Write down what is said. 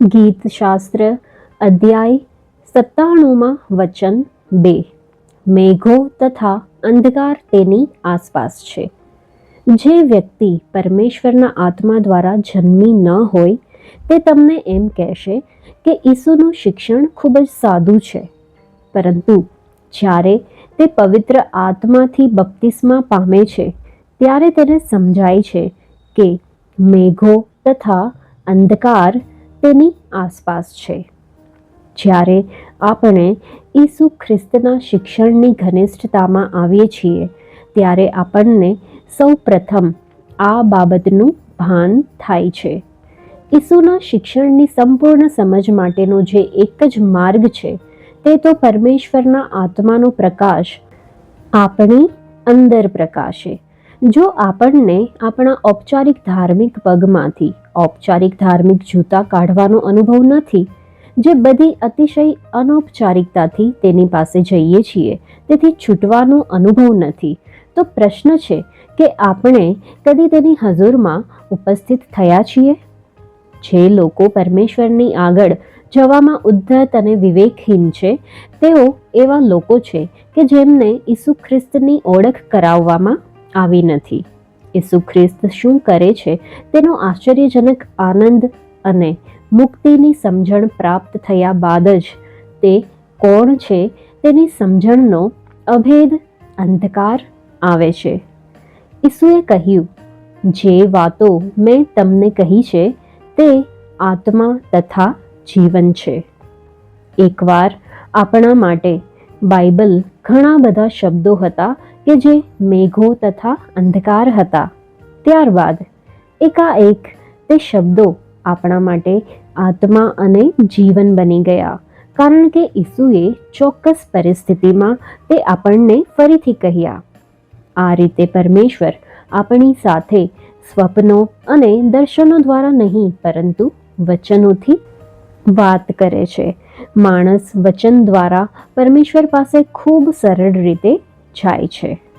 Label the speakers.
Speaker 1: ગીતશાસ્ત્ર અધ્યાય, સત્તાણુંમાં વચન, બે. મેઘો તથા અંધકાર તેની આસપાસ છે. જે વ્યક્તિ પરમેશ્વરના આત્મા દ્વારા જન્મી ન હોય, તે તમને એમ કહેશે કે ઈસુનું શિક્ષણ ખૂબ જ સાદું છે. પરંતુ જ્યારે તે પવિત્ર આત્માથી બપ્તિસ્મા પામે છે, ત્યારે તેને સમજાય છે કે મેઘો તથા અંધકાર તેની આસપાસ છે. જ્યારે આપણે ઈસુ ખ્રિસ્તના શિક્ષણની ઘનિષ્ઠતામાં આવીએ છીએ, ત્યારે આપણને સૌ પ્રથમ આ બાબતનું ભાન થાય છે. ઈસુના શિક્ષણની સંપૂર્ણ સમજ માટેનો જે એક જ માર્ગ છે, તે તો પરમેશ્વરના આત્માનો પ્રકાશ, આપણી અંદર પ્રકાશે. જો આપણને આપણા ઔપચારિક ધાર્મિક પગમાંથી ઔપચારિક ધાર્મિક જૂતા કાઢવાનો અનુભવ નથી, જે બધી અતિશય અનૌપચારિકતાથી તેની પાસે જઈએ છીએ, તેથી છૂટવાનો અનુભવ નથી, તો પ્રશ્ન છે કે આપણે કદી તેની હજુરમાં ઉપસ્થિત થયા છીએ? જે લોકો પરમેશ્વરની આગળ જવામાં ઉદ્ધત અને વિવેકહીન છે, તેઓ એવા લોકો છે કે જેમને ઈસુ ખ્રિસ્તની ઓળખ કરાવવામાં આવી નથી. ઈસુ ખ્રિસ્ત શું કરે છે? તેનો આશ્ચર્યજનક આનંદ અને મુક્તિની સમજણ પ્રાપ્ત થયા બાદ જ તે કોણ છે તેની સમજણનો અભેદ અંધકાર આવે છે. ઈસુએ કહ્યું, જે વાતો મેં તમને કહી છે, તે આત્મા તથા જીવન છે. એકવાર આપણા માટે બાઇબલ ઘણા બધા શબ્દો હતા કે જે મેઘો તથા અંધકાર હતા. ત્યારબાદ એકાએક તે શબ્દો આપણા માટે આત્મા અને જીવન બની ગયા. કારણ કે ઈસુએ ચોક્કસ પરિસ્થિતિમાં તે આપણને ફરીથી કહ્યા. આ રીતે પરમેશ્વર આપણી સાથે સ્વપ્નો અને દર્શનો દ્વારા નહીં, પરંતુ વચનોથી વાત કરે છે. માણસ વચન દ્વારા પરમેશ્વર પાસે ખૂબ સરળ રીતે જાય છે.